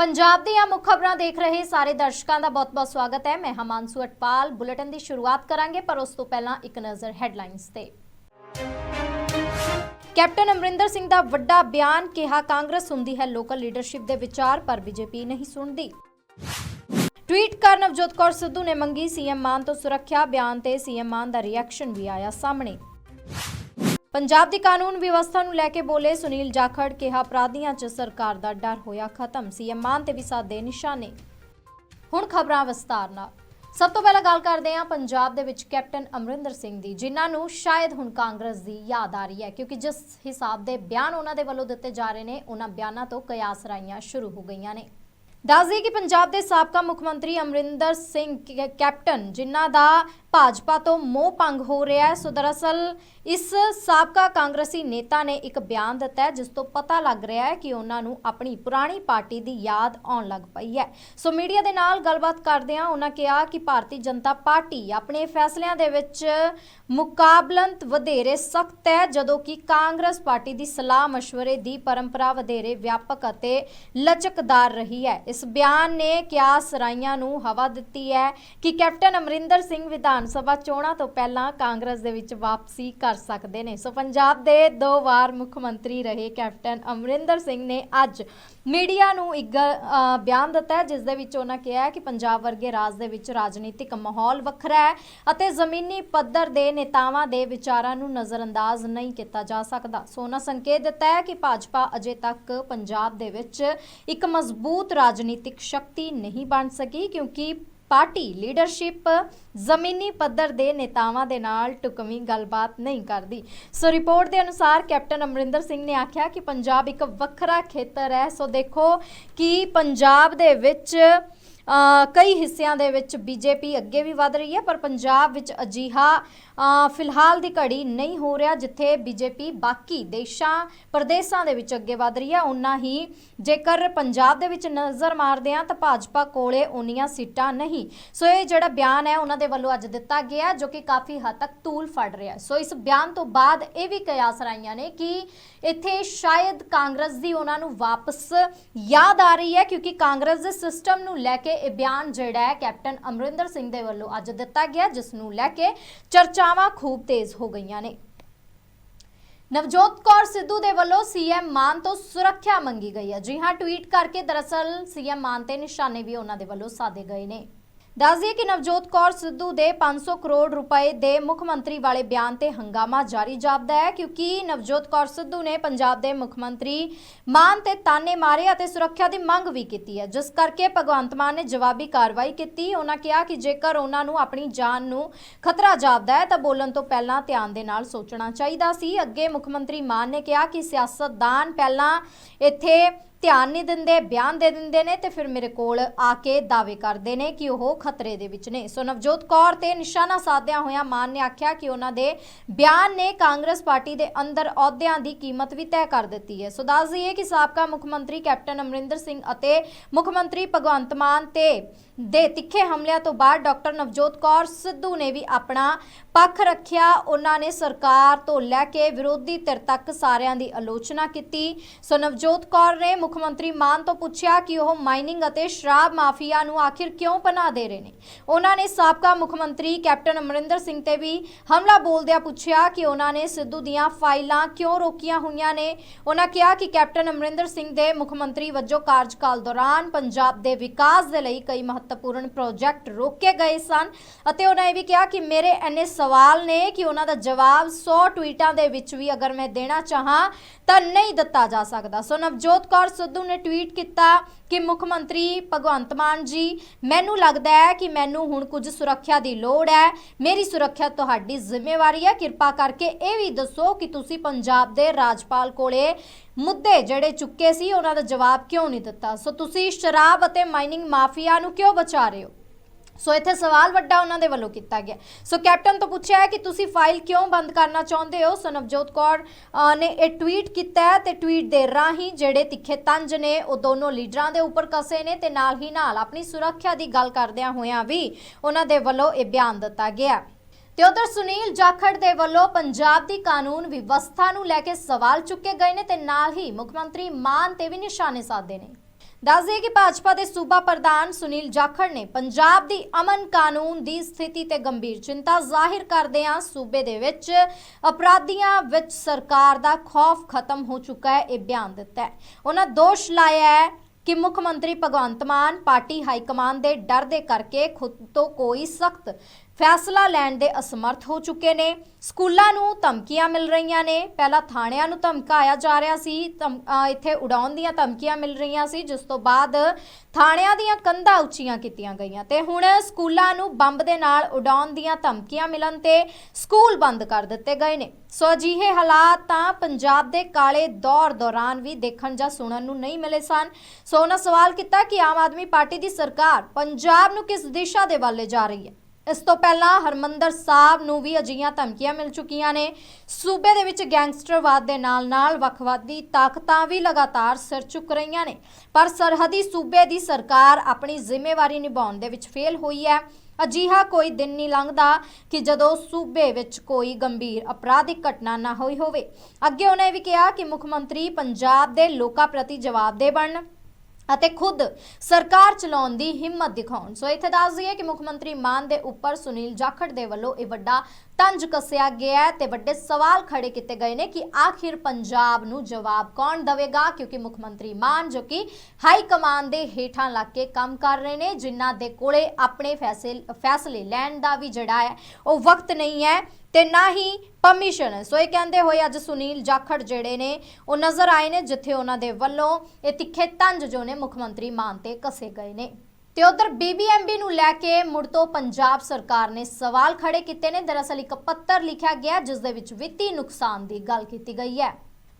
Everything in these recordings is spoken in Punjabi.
ਪੰਜਾਬ ਦੀਆਂ ਮੁੱਖ ਖਬਰਾਂ ਦੇਖ ਰਹੇ ਸਾਰੇ ਦਰਸ਼ਕਾਂ ਦਾ ਬਹੁਤ-ਬਹੁਤ ਸਵਾਗਤ ਹੈ। ਮੈਂ ਹਮਾਂਸੂ ਅਟਪਾਲ। ਬੁਲੇਟਿਨ ਦੀ ਸ਼ੁਰੂਆਤ ਕਰਾਂਗੇ, ਪਰ ਉਸ ਤੋਂ ਪਹਿਲਾਂ ਇੱਕ ਨਜ਼ਰ ਹੈਡਲਾਈਨਸ ਤੇ। ਕੈਪਟਨ ਅਮਰਿੰਦਰ ਸਿੰਘ ਦਾ ਵੱਡਾ ਬਿਆਨ ਕਿਹਾ, ਕਾਂਗਰਸ ਹੁੰਦੀ ਹੈ ਲੋਕਲ ਲੀਡਰਸ਼ਿਪ ਦੇ ਵਿਚਾਰ, ਪਰ ਬੀਜੇਪੀ ਨਹੀਂ ਸੁਣਦੀ। ਟਵੀਟ ਕਰ ਨਵਜੋਤ ਕੌਰ ਸਿੱਧੂ ਨੇ ਮੰਗੀ, ਸੀਐਮ ਮਾਨ ਤੋਂ ਸੁਰੱਖਿਆ ਬਿਆਨ ਤੇ ਸੀਐਮ ਮਾਨ ਦਾ ਰਿਐਕਸ਼ਨ ਵੀ ਆਇਆ ਸਾਹਮਣੇ। ਪੰਜਾਬ ਦੀ ਕਾਨੂੰਨ ਵਿਵਸਥਾ ਨੂੰ ਲੈ ਕੇ ਬੋਲੇ ਸੁਨੀਲ ਜਾਖੜ ਕਿਹਾ, ਅਪਰਾਧੀਆਂ 'ਚ ਸਰਕਾਰ ਦਾ ਡਰ ਹੋਇਆ ਖਤਮ। ਸੀਐਮ ਮਾਨ ਤੇ ਵੀ ਸਾਦੇ ਨਿਸ਼ਾਨੇ। ਹੁਣ ਖਬਰਾਂ ਵਿਸਤਾਰ ਨਾਲ। ਸਭ ਤੋਂ ਪਹਿਲਾਂ ਗੱਲ ਕਰਦੇ ਹਾਂ ਪੰਜਾਬ ਦੇ ਵਿੱਚ ਕੈਪਟਨ ਅਮਰਿੰਦਰ ਸਿੰਘ ਦੀ, ਜਿਨ੍ਹਾਂ ਨੂੰ ਸ਼ਾਇਦ ਹੁਣ ਕਾਂਗਰਸ ਦੀ ਯਾਦ ਆ ਰਹੀ ਹੈ, ਕਿਉਂਕਿ ਜਿਸ ਹਿਸਾਬ ਦੇ ਬਿਆਨ ਉਹਨਾਂ ਦੇ ਵੱਲੋਂ ਦਿੱਤੇ ਜਾ ਰਹੇ ਨੇ, ਉਹਨਾਂ ਬਿਆਨਾਂ ਤੋਂ ਕਿਆਸ ਰਾਈਆਂ ਸ਼ੁਰੂ ਹੋ ਗਈਆਂ ਨੇ। ਦੱਸ ਕਿ ਪੰਜਾਬ ਦੇ ਸਾਬਕਾ ਮੁੱਖ ਮੰਤਰੀ ਅਮਰਿੰਦਰ ਸਿੰਘ ਕੈਪਟਨ, ਜਿਨ੍ਹਾਂ ਦਾ ਭਾਜਪਾ ਤੋਂ ਮੋਹ ਭੰਗ ਹੋ ਰਿਹਾ ਹੈ। ਸੋ ਦਰਅਸਲ ਇਸ ਸਾਬਕਾ ਕਾਂਗਰਸੀ ਨੇਤਾ ਨੇ ਇੱਕ ਬਿਆਨ ਦਿੱਤਾ ਹੈ, ਜਿਸ ਤੋਂ ਪਤਾ ਲੱਗ ਰਿਹਾ ਹੈ ਕਿ ਉਹਨਾਂ ਨੂੰ ਆਪਣੀ ਪੁਰਾਣੀ ਪਾਰਟੀ ਦੀ ਯਾਦ ਆਉਣ ਲੱਗ ਪਈ ਹੈ। ਸੋ ਮੀਡੀਆ ਦੇ ਨਾਲ ਗੱਲਬਾਤ ਕਰਦਿਆਂ ਉਹਨਾਂ ਕਿਹਾ ਕਿ ਭਾਰਤੀ ਜਨਤਾ ਪਾਰਟੀ ਆਪਣੇ ਫੈਸਲਿਆਂ ਦੇ ਵਿੱਚ ਮੁਕਾਬਲੰਤ ਵਧੇਰੇ ਸਖਤ ਹੈ, ਜਦੋਂ ਕਿ ਕਾਂਗਰਸ ਪਾਰਟੀ ਦੀ ਸਲਾਹ مشਵਰੇ ਦੀ ਪਰੰਪਰਾ ਵਧੇਰੇ ਵਿਆਪਕ ਅਤੇ ਲਚਕਦਾਰ ਰਹੀ ਹੈ। ਇਸ ਬਿਆਨ ਨੇ ਕਿਆਸ ਸਰਾਈਆਂ ਨੂੰ ਹਵਾ ਦਿੱਤੀ ਹੈ ਕਿ ਕੈਪਟਨ ਅਮਰਿੰਦਰ ਸਿੰਘ ਵਿਧਾਨ ਸਭਾ ਚੋਣਾਂ ਤੋਂ ਪਹਿਲਾਂ ਕਾਂਗਰਸ ਦੇ ਵਿੱਚ ਵਾਪਸੀ ਕਰ ਸਕਦੇ ਨੇ। ਸੋ ਪੰਜਾਬ ਦੇ ਦੋ ਵਾਰ ਮੁੱਖ ਮੰਤਰੀ ਰਹੇ ਕੈਪਟਨ ਅਮਰਿੰਦਰ ਸਿੰਘ ਨੇ ਅੱਜ ਮੀਡੀਆ ਨੂੰ ਇੱਕ ਬਿਆਨ ਦਿੱਤਾ ਜਿਸ ਦੇ ਵਿੱਚ ਉਹਨਾਂ ਕਿਹਾ ਕਿ ਪੰਜਾਬ ਵਰਗੇ ਰਾਜ ਦੇ ਵਿੱਚ ਰਾਜਨੀਤਿਕ ਮਾਹੌਲ ਵੱਖਰਾ ਹੈ ਅਤੇ ਜ਼ਮੀਨੀ ਪੱਧਰ ਦੇ ਨੇਤਾਵਾਂ ਦੇ ਵਿਚਾਰਾਂ ਨੂੰ ਨਜ਼ਰਅੰਦਾਜ਼ ਨਹੀਂ ਕੀਤਾ ਜਾ ਸਕਦਾ। ਸੋ ਉਹਨਾਂ ਸੰਕੇਤ ਦਿੱਤਾ ਹੈ ਕਿ ਭਾਜਪਾ ਅਜੇ ਤੱਕ ਪੰਜਾਬ ਦੇ ਵਿੱਚ ਇੱਕ ਮਜ਼ਬੂਤ ਰਾਜਨੀਤਿਕ ਸ਼ਕਤੀ ਨਹੀਂ ਬਣ ਸਕੀ, ਕਿਉਂਕਿ ਪਾਰਟੀ ਲੀਡਰਸ਼ਿਪ ਜ਼ਮੀਨੀ ਪੱਧਰ ਦੇ ਨੇਤਾਵਾਂ ਦੇ ਨਾਲ ਟੁਕਵੀਂ ਗੱਲਬਾਤ ਨਹੀਂ ਕਰਦੀ। ਸੋ ਰਿਪੋਰਟ ਦੇ ਅਨੁਸਾਰ ਕੈਪਟਨ ਅਮਰਿੰਦਰ ਸਿੰਘ ਨੇ ਆਖਿਆ ਕਿ ਪੰਜਾਬ ਇੱਕ ਵੱਖਰਾ ਖੇਤਰ ਹੈ। ਸੋ ਦੇਖੋ ਕਿ ਪੰਜਾਬ ਦੇ ਵਿੱਚ ਕਈ ਹਿੱਸਿਆਂ ਦੇ ਵਿੱਚ ਬੀਜੇਪੀ ਅੱਗੇ ਵੀ ਵਧ ਰਹੀ ਹੈ, ਪਰ ਪੰਜਾਬ ਵਿੱਚ ਅਜੀਹਾ ਫਿਲਹਾਲ ਦੀ ਘੜੀ ਨਹੀਂ ਹੋ ਰਿਹਾ ਜਿੱਥੇ ਬੀਜੇਪੀ ਬਾਕੀ ਦੇਸ਼ਾਂ, ਪ੍ਰਦੇਸ਼ਾਂ ਦੇ ਵਿੱਚ ਅੱਗੇ ਵਧ ਰਹੀ ਹੈ। ਉਨਾ ਹੀ ਜੇਕਰ ਪੰਜਾਬ ਦੇ ਵਿੱਚ ਨਜ਼ਰ ਮਾਰਦੇ ਹਾਂ ਤਾਂ ਭਾਜਪਾ ਕੋਲੇ ਉਨੀਆਂ ਸੀਟਾਂ ਨਹੀਂ। ਸੋ ਇਹ ਜਿਹੜਾ ਬਿਆਨ ਹੈ, ਉਹਨਾਂ ਦੇ ਵੱਲੋਂ ਅੱਜ ਦਿੱਤਾ ਗਿਆ ਜੋ ਕਿ ਕਾਫੀ ਹੱਦ ਤੱਕ ਤੂਲ ਫੜ ਰਿਹਾ ਸੋ ਇਸ ਬਿਆਨ ਤੋਂ ਬਾਅਦ ਇਹ ਵੀ ਕਿਆਸ ਰਾਈਆਂ ਨੇ ਕਿ ਇੱਥੇ ਸ਼ਾਇਦ ਕਾਂਗਰਸ ਦੀ ਉਹਨਾਂ ਨੂੰ ਵਾਪਸ ਯਾਦ ਆ ਰਹੀ ਹੈ, ਕਿਉਂਕਿ ਕਾਂਗਰਸ ਦੇ ਸਿਸਟਮ ਨੂੰ ਲੈ ਕੇ ਇਹ ਬਿਆਨ ਜਿਹੜਾ ਹੈ ਕੈਪਟਨ ਅਮਰਿੰਦਰ ਸਿੰਘ ਦੇ ਵੱਲੋਂ ਅੱਜ ਦਿੱਤਾ ਗਿਆ, ਜਿਸ ਨੂੰ ਲੈ ਕੇ ਚਰਚਾਵਾਂ ਖੂਬ ਤੇਜ਼ ਹੋ ਗਈਆਂ ਨੇ। ਨਵਜੋਤ ਕੌਰ ਸਿੱਧੂ ਦੇ ਵੱਲੋਂ ਸੀਐਮ ਮਾਨ ਤੋਂ ਸੁਰੱਖਿਆ ਮੰਗੀ ਗਈ ਹੈ। ਜੀ ਹਾਂ, ਟਵੀਟ ਕਰਕੇ ਦਰਅਸਲ ਸੀਐਮ ਮਾਨ ਤੇ ਨਿਸ਼ਾਨੇ ਵੀ ਉਹਨਾਂ ਦੇ ਵੱਲੋਂ ਸਾਧੇ ਗਏ ਨੇ। ਦੱਸ ਦਈਏ ਕਿ ਨਵਜੋਤ ਕੌਰ ਸਿੱਧੂ ਦੇ 500 ਕਰੋੜ ਰੁਪਏ ਦੇ ਮੁੱਖ ਮੰਤਰੀ ਵਾਲੇ ਬਿਆਨ ਤੇ ਹੰਗਾਮਾ ਜਾਰੀ ਜਾਪਦਾ ਹੈ, ਕਿਉਂਕਿ ਨਵਜੋਤ ਕੌਰ ਸਿੱਧੂ ਨੇ ਪੰਜਾਬ ਦੇ ਮੁੱਖ ਮੰਤਰੀ ਮਾਨ ਤੇ ਤਾਨੇ ਮਾਰੇ ਅਤੇ ਸੁਰੱਖਿਆ ਦੀ ਮੰਗ ਵੀ ਕੀਤੀ ਹੈ। ਜਿਸ ਕਰਕੇ ਭਗਵੰਤ ਮਾਨ ਨੇ ਜਵਾਬੀ ਕਾਰਵਾਈ ਕੀਤੀ। ਉਹਨਾਂ ਕਿਹਾ ਕਿ ਜੇਕਰ ਉਹਨਾਂ ਨੂੰ ਆਪਣੀ ਜਾਨ ਨੂੰ ਖਤਰਾ ਜਾਪਦਾ ਹੈ, ਤਾਂ ਬੋਲਣ ਤੋਂ ਪਹਿਲਾਂ ਧਿਆਨ ਦੇ ਨਾਲ ਸੋਚਣਾ ਚਾਹੀਦਾ ਸੀ। ਅੱਗੇ ਮੁੱਖ ਮੰਤਰੀ ਮਾਨ ਨੇ ਕਿਹਾ ਕਿ ਸਿਆਸਤਦਾਨ ਪਹਿਲਾਂ ਇੱਥੇ ਧਿਆਨ ਨਹੀਂ ਦਿੰਦੇ, ਬਿਆਨ ਦੇ ਦਿੰਦੇ ਨੇ ਤੇ ਫਿਰ ਮੇਰੇ ਕੋਲ ਆ ਕੇ ਦਾਅਵੇ ਕਰਦੇ ਨੇ ਕਿ ਉਹ ਖਤਰੇ ਦੇ ਵਿੱਚ ਨੇ। ਸੋ ਨਵਜੋਤ ਕੌਰ ਤੇ ਨਿਸ਼ਾਨਾ ਸਾਧਿਆਂ ਹੋਇਆਂ ਮਾਨ ਨੇ ਆਖਿਆ ਕਿ ਉਹਨਾਂ ਦੇ ਬਿਆਨ ਨੇ ਕਾਂਗਰਸ ਪਾਰਟੀ ਦੇ ਅੰਦਰ ਅਹੁਦਿਆਂ ਦੀ ਕੀਮਤ ਵੀ ਤੈਅ ਕਰ ਦਿੱਤੀ ਹੈ। ਸੋ ਦੱਸ ਦਈਏ ਕਿ ਸਾਬਕਾ ਮੁੱਖ ਮੰਤਰੀ ਕੈਪਟਨ ਅਮਰਿੰਦਰ ਸਿੰਘ ਅਤੇ ਮੁੱਖ ਮੰਤਰੀ ਭਗਵੰਤ ਮਾਨ ਤੇ ਦੇ ਤਿੱਖੇ ਹਮਲਿਆਂ ਤੋਂ ਬਾਅਦ ਡਾਕਟਰ ਨਵਜੋਤ ਕੌਰ ਸਿੱਧੂ ਨੇ ਵੀ ਆਪਣਾ ਪੱਖ ਰੱਖਿਆ, ਉਹਨਾਂ ਨੇ ਸਰਕਾਰ ਤੋਂ ਲੈ ਕੇ ਵਿਰੋਧੀ ਧਿਰ ਤੱਕ ਸਾਰਿਆਂ ਦੀ ਆਲੋਚਨਾ ਕੀਤੀ। ਸੋ ਨਵਜੋਤ ਕੌਰ ਨੇ ਮੁੱਖ ਮੰਤਰੀ ਮਾਨ ਤੋਂ ਪੁੱਛਿਆ ਕਿ ਉਹ ਮਾਈਨਿੰਗ ਅਤੇ ਸ਼ਰਾਬ ਮਾਫੀਆ ਨੂੰ ਆਖਿਰ ਕਿਉਂ ਪਨਾਹ ਦੇ ਰਹੇ ਨੇ। ਉਹਨਾਂ ਨੇ ਸਾਬਕਾ ਮੁੱਖ ਮੰਤਰੀ ਕੈਪਟਨ ਅਮਰਿੰਦਰ ਸਿੰਘ ਤੇ ਵੀ ਹਮਲਾ ਬੋਲਦਿਆਂ ਪੁੱਛਿਆ ਕਿ ਉਹਨਾਂ ਨੇ ਸਿੱਧੂ ਦੀਆਂ ਫਾਈਲਾਂ ਕਿਉਂ ਰੋਕੀਆਂ ਹੋਈਆਂ ਨੇ। ਉਹਨਾਂ ਕਿਹਾ ਕਿ ਕੈਪਟਨ ਅਮਰਿੰਦਰ ਸਿੰਘ ਦੇ ਮੁੱਖ ਮੰਤਰੀ ਵਜੋਂ ਕਾਰਜਕਾਲ ਦੌਰਾਨ ਪੰਜਾਬ ਦੇ ਵਿਕਾਸ ਦੇ ਲਈ ਕਈ ਮਹੱਤਵਪੂਰਨ ਪ੍ਰੋਜੈਕਟ ਰੋਕੇ ਗਏ ਸਨ ਅਤੇ ਉਹਨਾਂ ਇਹ ਵੀ ਕਿਹਾ ਕਿ ਮੇਰੇ ਐਨੇ ਸਵਾਲ ਨੇ ਕਿ ਉਹਨਾਂ ਦਾ ਜਵਾਬ 100 ਟਵੀਟਾਂ ਦੇ ਵਿੱਚ ਵੀ ਅਗਰ ਮੈਂ ਦੇਣਾ ਚਾਹਾਂ ਤਾਂ ਨਹੀਂ ਦਿੱਤਾ ਜਾ ਸਕਦਾ। ਸੋ ਨਵਜੋਤ ਕੌਰ ਸਿੱਧੂ ਨੇ ਟਵੀਟ ਕੀਤਾ ਕਿ ਮੁੱਖ ਮੰਤਰੀ ਭਗਵੰਤ ਮਾਨ ਜੀ, ਮੈਨੂੰ ਲੱਗਦਾ ਹੈ ਕਿ ਮੈਨੂੰ ਹੁਣ ਕੁਝ ਸੁਰੱਖਿਆ ਦੀ ਲੋੜ ਹੈ। ਮੇਰੀ ਸੁਰੱਖਿਆ ਤੁਹਾਡੀ ਜ਼ਿੰਮੇਵਾਰੀ ਹੈ। ਕਿਰਪਾ ਕਰਕੇ ਇਹ ਵੀ ਦੱਸੋ ਕਿ ਤੁਸੀਂ ਪੰਜਾਬ ਦੇ ਰਾਜਪਾਲ ਕੋਲੇ ਮੁੱਦੇ ਜਿਹੜੇ ਚੁੱਕੇ ਸੀ, ਉਹਨਾਂ ਦਾ ਜਵਾਬ ਕਿਉਂ ਨਹੀਂ ਦਿੱਤਾ? ਸੋ ਤੁਸੀਂ ਸ਼ਰਾਬ ਅਤੇ ਮਾਈਨਿੰਗ ਮਾਫੀਆ ਨੂੰ ਕਿਉਂ ਬਚਾ ਰਹੇ ਹੋ? ਸੋ ਇੱਥੇ ਸਵਾਲ ਵੱਡਾ ਉਹਨਾਂ ਦੇ ਵੱਲੋਂ ਕੀਤਾ ਗਿਆ। ਸੋ ਕੈਪਟਨ ਤੋਂ ਪੁੱਛਿਆ ਹੈ ਕਿ ਤੁਸੀਂ ਫਾਈਲ ਕਿਉਂ ਬੰਦ ਕਰਨਾ ਚਾਹੁੰਦੇ ਹੋ? ਸੋ ਨਵਜੋਤ ਕੌਰ ਨੇ ਇਹ ਟਵੀਟ ਕੀਤਾ ਹੈ ਤੇ ਟਵੀਟ ਦੇ ਰਾਹੀਂ ਜਿਹੜੇ ਤਿੱਖੇ ਤੰਜ ਨੇ, ਉਹ ਦੋਨੋਂ ਲੀਡਰਾਂ ਦੇ ਉੱਪਰ ਕਸੇ ਨੇ ਤੇ ਨਾਲ ਹੀ ਨਾਲ ਆਪਣੀ ਸੁਰੱਖਿਆ ਦੀ ਗੱਲ ਕਰਦਿਆਂ ਹੋਇਆਂ ਵੀ ਉਹਨਾਂ ਦੇ ਵੱਲੋਂ ਇਹ ਬਿਆਨ ਦਿੱਤਾ ਗਿਆ। ਤੇ ਉਧਰ ਸੁਨੀਲ ਜਾਖੜ ਦੇ ਵੱਲੋਂ ਪੰਜਾਬ ਦੀ ਕਾਨੂੰਨ ਵਿਵਸਥਾ ਨੂੰ ਲੈ ਕੇ ਸਵਾਲ ਚੁੱਕੇ ਗਏ ਨੇ ਤੇ ਨਾਲ ਹੀ ਮੁੱਖ ਮੰਤਰੀ ਮਾਨ ਤੇ ਵੀ ਨਿਸ਼ਾਨੇ ਸਾਧੇ ਨੇ। ਦੱਸ ਦਈਏ ਕਿ ਭਾਜਪਾ ਦੇ ਸੂਬਾ ਪ੍ਰਧਾਨ ਸੁਨੀਲ ਜਾਖੜ ਨੇ ਪੰਜਾਬ ਦੀ ਅਮਨ ਕਾਨੂੰਨ ਦੀ ਸਥਿਤੀ ਤੇ ਗੰਭੀਰ ਚਿੰਤਾ ਜ਼ਾਹਿਰ ਕਰਦਿਆਂ ਸੂਬੇ ਦੇ ਵਿੱਚ ਅਪਰਾਧੀਆਂ ਵਿੱਚ ਸਰਕਾਰ ਦਾ ਖੌਫ ਖਤਮ ਹੋ ਚੁੱਕਾ ਹੈ, ਇਹ ਬਿਆਨ ਦਿੱਤਾ ਹੈ। ਉਹਨਾਂ ਦੋਸ਼ ਲਾਇਆ ਹੈ ਕਿ ਮੁੱਖ ਮੰਤਰੀ Bhagwant Mann party high command ਦੇ ਡਰ ਦੇ ਕਰਕੇ ਖੁਦ ਤੋਂ ਕੋਈ ਸਖਤ ਫੈਸਲਾ ਲੈਣ ਦੇ ਅਸਮਰਥ ਹੋ ਚੁੱਕੇ ਨੇ। ਸਕੂਲਾਂ ਨੂੰ ਧਮਕੀਆਂ ਮਿਲ ਰਹੀਆਂ ਨੇ। ਪਹਿਲਾਂ ਥਾਣਿਆਂ ਨੂੰ ਧਮਕਾਇਆ ਜਾ ਰਿਹਾ ਸੀ। ਧਮ- ਇੱਥੇ ਉਡਾਉਣ ਦੀਆਂ ਧਮਕੀਆਂ ਮਿਲ ਰਹੀਆਂ ਸੀ, ਜਿਸ ਤੋਂ ਬਾਅਦ ਥਾਣਿਆਂ ਦੀਆਂ ਕੰਧਾਂ ਉੱਚੀਆਂ ਕੀਤੀਆਂ ਗਈਆਂ ਤੇ ਹੁਣ ਸਕੂਲਾਂ ਨੂੰ ਬੰਬ ਦੇ ਨਾਲ ਉਡਾਉਣ ਦੀਆਂ ਧਮਕੀਆਂ ਮਿਲਣ ਤੇ ਸਕੂਲ ਬੰਦ ਕਰ ਦਿੱਤੇ ਗਏ ਨੇ। ਸੋ ਅਜਿਹੇ ਹਾਲਾਤ ਤਾਂ ਪੰਜਾਬ ਦੇ ਕਾਲੇ ਦੌਰ ਦੌਰਾਨ ਵੀ ਦੇਖਣ ਜਾਂ ਸੁਣਨ ਨੂੰ ਨਹੀਂ ਮਿਲੇ ਸਨ। ਸੋ ਉਹਨਾਂ ਸਵਾਲ ਕੀਤਾ ਕਿ ਆਮ ਆਦਮੀ ਪਾਰਟੀ ਦੀ ਸਰਕਾਰ ਪੰਜਾਬ ਨੂੰ ਕਿਸ ਦਿਸ਼ਾ ਦੇ ਵੱਲ ਜਾ ਰਹੀ ਹੈ? ਇਸ ਤੋਂ ਪਹਿਲਾਂ ਹਰਮੰਦਰ ਸਾਹਿਬ ਨੂੰ ਵੀ ਅਜਿਹੀਆਂ ਧਮਕੀਆਂ ਮਿਲ ਚੁੱਕੀਆਂ ਨੇ। ਸੂਬੇ ਦੇ ਵਿੱਚ ਗੈਂਗਸਟਰਵਾਦ ਦੇ ਨਾਲ-ਨਾਲ ਵੱਖਵਾਦੀ ਤਾਕਤਾਂ ਵੀ ਲਗਾਤਾਰ ਸਿਰ ਚੁੱਕ ਰਹੀਆਂ ਨੇ। ਪਰ ਸਰਹੱਦੀ ਸੂਬੇ ਦੀ ਸਰਕਾਰ ਆਪਣੀ ਜ਼ਿੰਮੇਵਾਰੀ ਨਿਭਾਉਣ ਦੇ ਵਿੱਚ ਫੇਲ ਹੋਈ ਹੈ। ਅਜਿਹਾ ਕੋਈ ਦਿਨ ਨਹੀਂ ਲੰਘਦਾ ਕਿ ਜਦੋਂ ਸੂਬੇ ਵਿੱਚ ਕੋਈ ਗੰਭੀਰ ਅਪਰਾਧਿਕ ਘਟਨਾ ਨਾ ਹੋਈ ਹੋਵੇ। ਅੱਗੇ ਉਹਨੇ ਵੀ ਕਿਹਾ ਕਿ ਮੁੱਖ ਮੰਤਰੀ ਪੰਜਾਬ ਦੇ ਲੋਕਾਂ ਪ੍ਰਤੀ ਜਵਾਬਦੇਹ ਬਣਨ। ਅਤੇ ਖੁਦ ਸਰਕਾਰ ਚਲਾਉਣ ਦੀ ਹਿੰਮਤ ਦਿਖਾਉਣ। ਸੋ ਇੱਥੇ ਦੱਸ ਦਈਏ ਕਿ ਮੁੱਖ ਮੰਤਰੀ ਮਾਨ ਦੇ ਉੱਪਰ ਸੁਨੀਲ ਜਾਖੜ ਦੇ ਵੱਲੋਂ ਇਹ ਵੱਡਾ ਤੰਜ ਕੱਸਿਆ ਗਿਆ ਹੈ ਤੇ ਵੱਡੇ ਸਵਾਲ ਖੜੇ ਕੀਤੇ ਗਏ ਨੇ ਕਿ ਆਖਿਰ ਪੰਜਾਬ ਨੂੰ ਜਵਾਬ ਕੌਣ ਦੇਵੇਗਾ? ਕਿਉਂਕਿ ਮੁੱਖ ਮੰਤਰੀ ਮਾਨ ਜੋ ਕਿ ਹਾਈ ਕਮਾਨ ਦੇ ਹੇਠਾਂ ਲੱਗ ਕੇ ਕੰਮ ਕਰ ਰਹੇ ਨੇ, ਜਿਨ੍ਹਾਂ ਦੇ ਕੋਲੇ ਆਪਣੇ ਫੈਸਲੇ ਫੈਸਲੇ ਲੈਣ ਦਾ ਵੀ ਜਿਹੜਾ ਹੈ, ਉਹ ਵਕਤ ਨਹੀਂ ਹੈ ਤੇ ਨਾ ਹੀ ਪਰਮਿਸ਼ਨ ਸੋ ਇਹ ਕਹਿੰਦੇ ਹੋਏ ਅੱਜ ਸੁਨੀਲ ਜਾਖੜ ਜਿਹੜੇ ਨੇ, ਉਹ ਨਜ਼ਰ ਆਏ ਨੇ, ਜਿੱਥੇ ਉਹਨਾਂ ਦੇ ਵੱਲੋਂ ਇਹ ਤਿੱਖੇ ਤੰਜ ਜੋ ਨੇ ਮੁੱਖ ਮੰਤਰੀ ਮਾਨ ਤੇ ਕਸੇ ਗਏ ਨੇ। ਤੇ ਉਧਰ ਬੀਬੀਐਮਬੀ ਨੂੰ ਲੈ ਕੇ ਮੁੜ ਤੋਂ ਪੰਜਾਬ ਸਰਕਾਰ ਨੇ ਸਵਾਲ ਖੜੇ ਕੀਤੇ ਨੇ। ਦਰਅਸਲ ਇੱਕ ਪੱਤਰ ਲਿਖਿਆ ਗਿਆ, ਜਿਸ ਦੇ ਵਿੱਚ ਵਿੱਤੀ ਨੁਕਸਾਨ ਦੀ ਗੱਲ ਕੀਤੀ ਗਈ ਹੈ।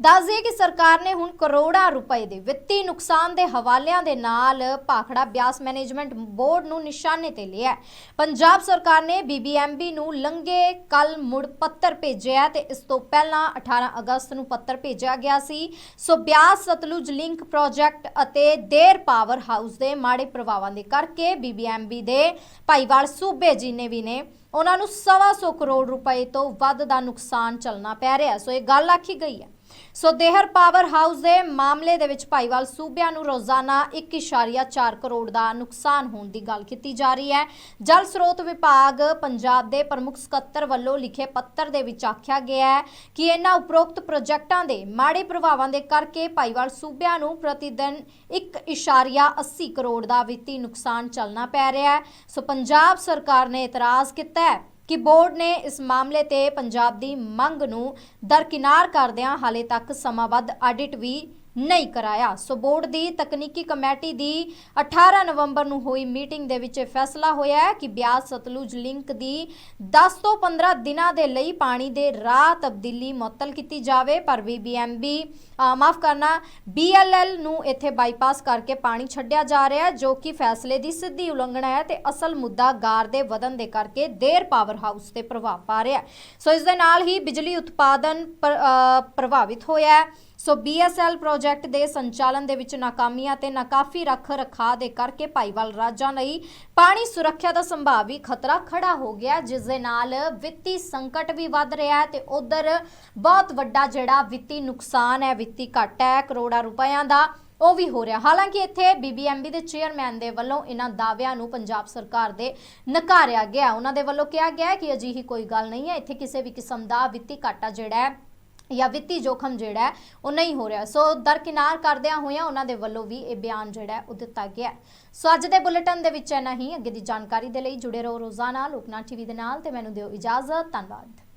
ਦੱਸ ਦਈਏ ਕਿ ਸਰਕਾਰ ਨੇ ਹੁਣ ਕਰੋੜਾਂ ਰੁਪਏ ਦੇ ਵਿੱਤੀ ਨੁਕਸਾਨ ਦੇ ਹਵਾਲਿਆਂ ਦੇ ਨਾਲ ਭਾਖੜਾ ਬਿਆਸ ਮੈਨੇਜਮੈਂਟ ਬੋਰਡ ਨੂੰ ਨਿਸ਼ਾਨੇ ਤੇ ਲਿਆ ਪੰਜਾਬ ਸਰਕਾਰ ਨੇ ਬੀਬੀਐਮਬੀ ਨੂੰ ਲੰਗੇ ਕੱਲ ਮੁੜ ਪੱਤਰ ਭੇਜਿਆ ਹੈ ਤੇ ਇਸ ਤੋਂ ਪਹਿਲਾਂ 18 ਅਗਸਤ ਨੂੰ ਪੱਤਰ ਭੇਜਿਆ ਗਿਆ ਸੀ। So Beas, Satluj link project ਅਤੇ ਦੇਰ ਪਾਵਰ ਹਾਊਸ ਦੇ ਮਾੜੇ ਪ੍ਰਭਾਵਾਂ ਦੇ ਕਰਕੇ ਬੀਬੀਐਮਬੀ ਦੇ ਭਾਈਵਾਲ ਸੂਬੇ ਜਿੰਨੇ ਵੀ ਨੇ, ਉਹਨਾਂ ਨੂੰ ਸਵਾ ਸੌ ਕਰੋੜ ਰੁਪਏ ਤੋਂ ਵੱਧ ਦਾ ਨੁਕਸਾਨ ਚੱਲਣਾ ਪੈ ਰਿਹਾ। ਸੋ ਇਹ ਗੱਲ ਆਖੀ ਗਈ ਹੈ। ਸੋ ਦੇਹਰ ਪਾਵਰ ਹਾਊਸ ਦੇ ਮਾਮਲੇ ਦੇ ਵਿੱਚ ਭਾਈਵਾਲ ਸੂਬਿਆਂ ਨੂੰ ਰੋਜ਼ਾਨਾ 1.4 ਕਰੋੜ ਦਾ ਨੁਕਸਾਨ ਹੋਣ ਦੀ ਗੱਲ ਕੀਤੀ ਜਾ ਰਹੀ ਹੈ। ਜਲ ਸਰੋਤ ਵਿਭਾਗ ਪੰਜਾਬ ਦੇ ਪ੍ਰਮੁੱਖ ਸਕੱਤਰ ਵੱਲੋਂ ਲਿਖੇ ਪੱਤਰ ਦੇ ਵਿੱਚ ਆਖਿਆ ਗਿਆ ਹੈ ਕਿ ਇਹਨਾਂ ਉਪਰੋਕਤ ਪ੍ਰੋਜੈਕਟਾਂ ਦੇ ਮਾੜੇ ਪ੍ਰਭਾਵਾਂ ਦੇ ਕਰਕੇ ਭਾਈਵਾਲ ਸੂਬਿਆਂ ਨੂੰ ਪ੍ਰਤੀ ਦਿਨ 1.80 ਕਰੋੜ ਦਾ ਵਿੱਤੀ ਨੁਕਸਾਨ ਚੱਲਣਾ ਪੈ ਰਿਹਾ ਹੈ। ਸੋ ਪੰਜਾਬ ਸਰਕਾਰ ਨੇ ਇਤਰਾਜ਼ ਕੀਤਾ ਹੈ ਕਿ ਬੋਰਡ ਨੇ ਇਸ ਮਾਮਲੇ ਤੇ ਪੰਜਾਬ ਦੀ ਮੰਗ ਨੂੰ ਦਰਕਿਨਾਰ ਕਰਦਿਆਂ ਹਾਲੇ ਤੱਕ ਸਮਾਬੱਧ ਆਡਿਟ ਵੀ ਨਹੀਂ ਕਰਾਇਆ। ਸੋ ਬੋਰਡ ਦੀ ਤਕਨੀਕੀ ਕਮੇਟੀ ਦੀ 18 ਨਵੰਬਰ ਨੂੰ ਹੋਈ ਮੀਟਿੰਗ ਦੇ ਵਿੱਚ ਇਹ ਫੈਸਲਾ ਹੋਇਆ ਹੈ ਕਿ ਬਿਆਸ ਸਤਲੁਜ ਲਿੰਕ ਦੀ 10 ਤੋਂ 15 ਦਿਨਾਂ ਦੇ ਲਈ ਪਾਣੀ ਦੇ ਰਾਹ ਤਬਦੀਲੀ ਮੁਅੱਤਲ ਕੀਤੀ ਜਾਵੇ। ਪਰ ਬੀਬੀਐਮਬੀ ਮਾਫ ਕਰਨਾ ਬੀਐਲਐਲ ਨੂੰ ਇੱਥੇ ਬਾਈਪਾਸ ਕਰਕੇ ਪਾਣੀ ਛੱਡਿਆ ਜਾ ਰਿਹਾ ਹੈ, ਜੋ ਕਿ ਫੈਸਲੇ ਦੀ ਸਿੱਧੀ ਉਲੰਘਣਾ ਹੈ ਤੇ ਅਸਲ ਮੁੱਦਾ ਗਾਰ ਦੇ ਵਧਨ ਦੇ ਕਰਕੇ ਦੇਰ ਪਾਵਰ ਹਾਊਸ ਤੇ ਪ੍ਰਭਾਵ ਪਾ ਰਿਹਾ ਹੈ। ਸੋ ਇਸ ਦੇ ਨਾਲ ਹੀ ਬਿਜਲੀ ਉਤਪਾਦਨ ਪਰ- ਪ੍ਰਭਾਵਿਤ ਹੋਇਆ ਹੈ। ਸੋ ਬੀਐਸਐਲ ਪ੍ਰੋਜੈਕਟ ਦੇ ਸੰਚਾਲਨ ਦੇ ਵਿੱਚ ਨਾਕਾਮੀਆਂ ਤੇ ਨਾਕਾਫੀ ਰੱਖ ਰਖਾ ਦੇ ਕਰਕੇ ਭਾਈਵਾਲ ਰਾਜਾਂ ਲਈ ਪਾਣੀ ਸੁਰੱਖਿਆ ਦਾ ਸੰਭਾਵੀ ਖਤਰਾ ਖੜਾ ਹੋ ਗਿਆ, ਜਿਸ ਦੇ ਨਾਲ ਵਿੱਤੀ ਸੰਕਟ ਵੀ ਵੱਧ ਰਿਹਾ ਹੈ ਤੇ ਉਧਰ ਬਹੁਤ ਵੱਡਾ ਜਿਹੜਾ ਵਿੱਤੀ ਨੁਕਸਾਨ ਹੈ, ਵਿੱਤੀ ਘਾਟਾ ਹੈ, ਕਰੋੜਾਂ ਰੁਪਇਆਂ ਦਾ ਉਹ ਵੀ ਹੋ ਰਿਹਾ। ਹਾਲਾਂਕਿ ਇੱਥੇ ਬੀਬੀਐਮਬੀ ਦੇ ਚੇਅਰਮੈਨ ਦੇ ਵੱਲੋਂ ਇਹਨਾਂ ਦਾਅਵਿਆਂ ਨੂੰ ਪੰਜਾਬ ਸਰਕਾਰ ਦੇ ਨਕਾਰਿਆ ਗਿਆ। ਉਹਨਾਂ ਦੇ ਵੱਲੋਂ ਕਿਹਾ ਗਿਆ ਕਿ ਅਜਿਹੀ ਕੋਈ ਗੱਲ ਨਹੀਂ ਹੈ। ਇੱਥੇ ਕਿਸੇ ਵੀ ਕਿਸਮ ਦਾ ਵਿੱਤੀ ਘਾਟਾ ਜਿਹੜਾ ਹੈ ਜਾਂ ਵਿੱਤੀ ਜੋਖਮ ਜਿਹੜਾ ਹੈ, ਉਹ ਨਹੀਂ ਹੋ ਰਿਹਾ। ਸੋ ਦਰਕਿਨਾਰ ਕਰਦਿਆਂ ਹੋਇਆਂ ਉਹਨਾਂ ਦੇ ਵੱਲੋਂ ਵੀ ਇਹ ਬਿਆਨ ਜਿਹੜਾ ਉਹ ਦਿੱਤਾ ਗਿਆ ਸੋ ਅੱਜ ਦੇ ਬੁਲੇਟਿਨ ਦੇ ਵਿੱਚ ਇੰਨਾ ਹੀ। ਅੱਗੇ ਦੀ ਜਾਣਕਾਰੀ ਦੇ ਲਈ ਜੁੜੇ ਰਹੋ ਰੋਜ਼ਾਨਾ ਲੋਕਨਾਥ ਟੀਵੀ ਦੇ ਨਾਲ ਤੇ ਮੈਨੂੰ ਦਿਓ ਇਜਾਜ਼ਤ। ਧੰਨਵਾਦ।